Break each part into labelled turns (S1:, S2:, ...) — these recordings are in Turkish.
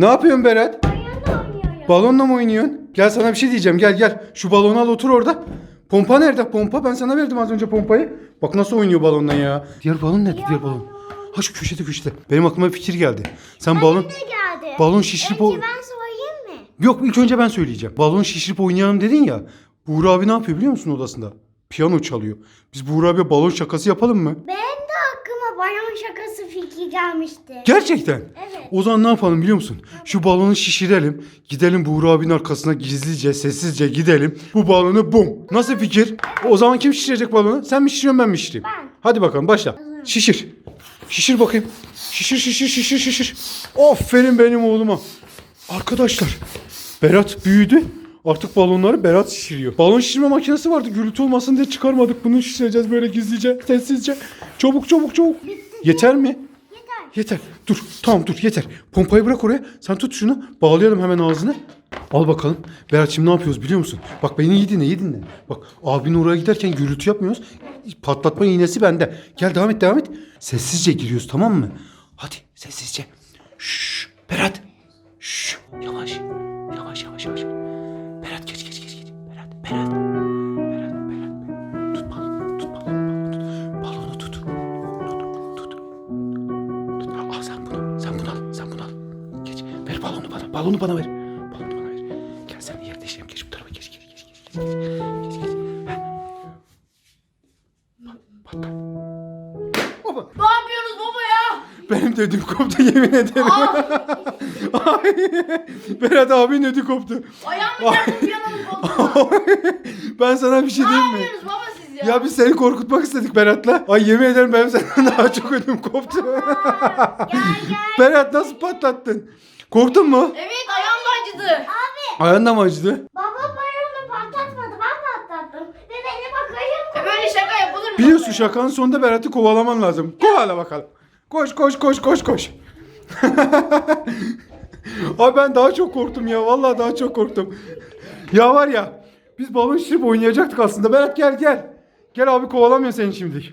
S1: Ne yapıyorsun Berat?
S2: Balonla oynuyorum.
S1: Balonla mı oynuyorsun? Gel sana bir şey diyeceğim. Gel gel. Şu balonu al otur orada. Pompa nerede? Pompa ben sana verdim az önce pompayı. Bak nasıl oynuyor balonla ya. Diğer balon nerede? Diğer balon. Ha şu köşede köşede. Benim aklıma bir fikir geldi. Sen balon
S2: Ne geldi?
S1: balon şişirip o...
S2: Önce ben söyleyeyim mi?
S1: Yok ilk önce ben söyleyeceğim. Balon şişirip oynayalım dedin ya. Buğra abi ne yapıyor biliyor musun odasında? Piyano çalıyor. Biz Buğra abiye balon şakası yapalım mı?
S2: Benim de balon şakası fikri gelmişti.
S1: Gerçekten.
S2: Evet.
S1: O zaman ne yapalım biliyor musun? Şu balonu şişirelim. Gidelim Buğra abinin arkasına gizlice, sessizce gidelim. Bu balonu bum. Nasıl fikir? O zaman kim şişirecek balonu? Sen mi şişiriyorsun ben mi şişireyim?
S2: Ben.
S1: Hadi bakalım başla. Şişir. Şişir bakayım. Şişir şişir şişir şişir. Aferin benim oğluma. Arkadaşlar Berat büyüdü. Artık balonları Berat şişiriyor. Balon şişirme makinesi vardı. Gürültü olmasın diye çıkarmadık. Bunu şişireceğiz böyle gizlice, sessizce. Çabuk çabuk çabuk. Yeter mi?
S2: Yeter.
S1: Yeter. Dur. Tamam dur yeter. Pompayı bırak oraya. Sen tut şunu. Bağlayalım hemen ağzını. Al bakalım. Berat şimdi ne yapıyoruz biliyor musun? Bak beni iyi dinle iyi dinle. Bak abin oraya giderken gürültü yapmıyoruz. Patlatma iğnesi bende. Gel devam et devam et. Sessizce giriyoruz tamam mı? Hadi sessizce. Şşş. Berat. Şşş. Yavaş. Yavaş yavaş yavaş. Balonu bana. Ver. Balonu bana ver. Gel sen de yer değişelim. Geç bu tarafa. Geç geç geç geç. Geç geç. geç. Pat, pat. Baba.
S3: Ne yapıyorsunuz baba ya?
S1: Benim de ödüm koptu yemin ederim. Ay, Berat abinin ödü koptu.
S3: Ayağımı çarptım piyanonun koltuğuna.
S1: ben sana bir şey
S3: Ne
S1: diyeyim mi?
S3: yapıyorsunuz baba ya?
S1: Ya biz seni korkutmak istedik Berat'la. Ay yemin ederim benim senden daha çok ödüm koptu. Berat nasıl patlattın? Korktun mu?
S3: Evet ayağım da acıdı.
S1: Ayağın da mı acıdı?
S2: Baba balonu patlatmadı. Ben patlattım. Ve beni bakayım.
S3: E böyle şaka yapılır mı?
S1: Biliyorsun şakanın sonunda Berat'ı kovalaman lazım. Kovala bakalım. Koş koş koş koş koş. Ay ben daha çok korktum ya. Vallahi daha çok korktum. Ya var ya biz balon şişirip oynayacaktık aslında. Berat gel gel. Gel abi kovalamıyor seni şimdi.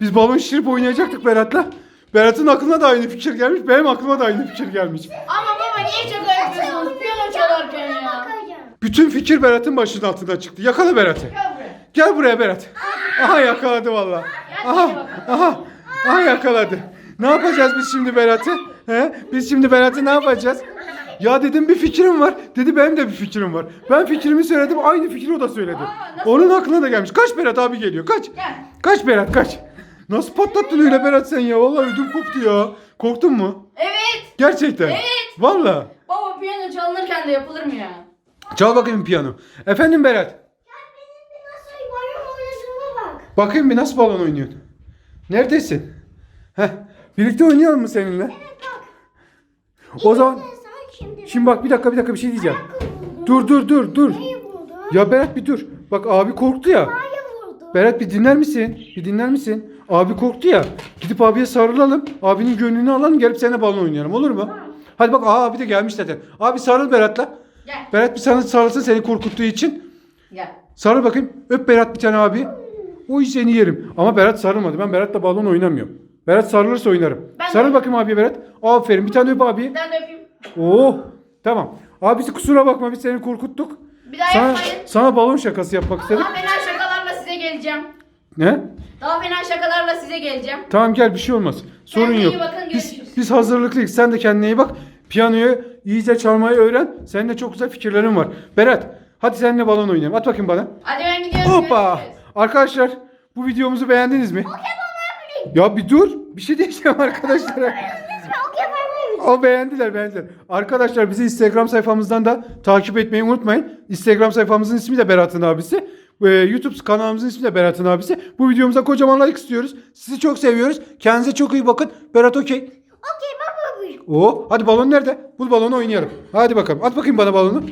S1: Biz balon şişirip oynayacaktık Berat'la. Berat'ın aklına da aynı fikir gelmiş. Benim aklıma da aynı fikir gelmiş.
S3: Ama baba niye şaka yapıyorsunuz piyano çalarken ya?
S1: Bütün fikir Berat'ın başının altından çıktı. Yakala Berat'ı.
S3: Gel buraya.
S1: Gel buraya Berat. Aha yakaladı valla. Aha, aha, aha yakaladı. Ne yapacağız biz şimdi Berat'ı? He? Biz şimdi Berat'ı ne yapacağız? Ya dedim bir fikrim var. Dedi benim de bir fikrim var. Ben fikrimi söyledim. Aynı fikri o da söyledi.
S3: nasıl?
S1: Onun aklına da gelmiş. Kaç Berat abi geliyor. Kaç.
S3: Gel.
S1: Kaç Berat kaç. Nasıl patlattın öyle Berat sen ya? Vallahi ödüm koptu ya. Korktun mu?
S3: Evet.
S1: Gerçekten.
S3: Evet.
S1: Valla.
S3: Baba piyano çalınırken de yapılır mı ya?
S1: Çal bakayım piyano. Efendim Berat.
S2: Benim bir nasıl balon oynadığıma bak.
S1: Bakayım bir nasıl balon oynuyorsun? Neredesin? Heh. Birlikte oynayalım mı seninle? O zaman
S2: şimdi
S1: şimdi bak bir dakika bir dakika bir şey diyeceğim. Dur dur dur dur.
S2: Neyi buldun?
S1: Ya Berat bir dur. Bak abi korktu ya.
S2: Hayır vurdu.
S1: Berat bir dinler misin? Bir dinler misin? Abi korktu ya. Gidip abiye sarılalım. Abinin gönlünü alalım gelip seninle balon oynayalım olur mu? Hadi bak aa abi de gelmiş zaten. Abi sarıl Berat'la.
S3: Gel.
S1: Berat bir sana sarılsın seni korkuttuğu için.
S3: Gel.
S1: Sarıl bakayım. Öp Berat bir tane abi. O iş seni yerim. Ama Berat sarılmadı. Ben Berat'la balon oynamıyorum. Berat sarılırsa oynarım.
S3: Ben de-
S1: Sarıl bakayım abiye Berat. Aferin. Bir tane öp abi.
S3: Ben de öpeyim.
S1: Oh. Tamam. Abisi kusura bakma biz seni korkuttuk.
S3: Bir daha
S1: Sana,
S3: yapmayın.
S1: sana balon şakası yapmak istedik.
S3: Daha fena şakalarla size geleceğim.
S1: Ne?
S3: Daha fena şakalarla size geleceğim.
S1: Tamam gel bir şey olmaz. Sorun
S3: Kendine
S1: yok.
S3: iyi bakın,
S1: Biz,
S3: görüşürüz.
S1: biz hazırlıklıyız. Sen de kendine iyi bak. Piyanoyu iyice çalmayı öğren. Senin de çok güzel fikirlerin var. Berat hadi seninle balon oynayalım. At bakayım bana.
S3: Hadi ben gidiyorum.
S1: Hoppa.
S3: görüşürüz.
S1: Arkadaşlar bu videomuzu beğendiniz mi? Ya bir dur. Bir şey diyeceğim arkadaşlara. O beğendiler beğendiler. Arkadaşlar bizi Instagram sayfamızdan da takip etmeyi unutmayın. Instagram sayfamızın ismi de Berat'ın abisi. Ee, YouTube kanalımızın ismi de Berat'ın abisi. Bu videomuza kocaman like istiyoruz. Sizi çok seviyoruz. Kendinize çok iyi bakın. Berat okey.
S2: Okey baba.
S1: Oo, hadi balon nerede? Bul balonu oynayalım. Hadi bakalım. At bakayım bana balonu.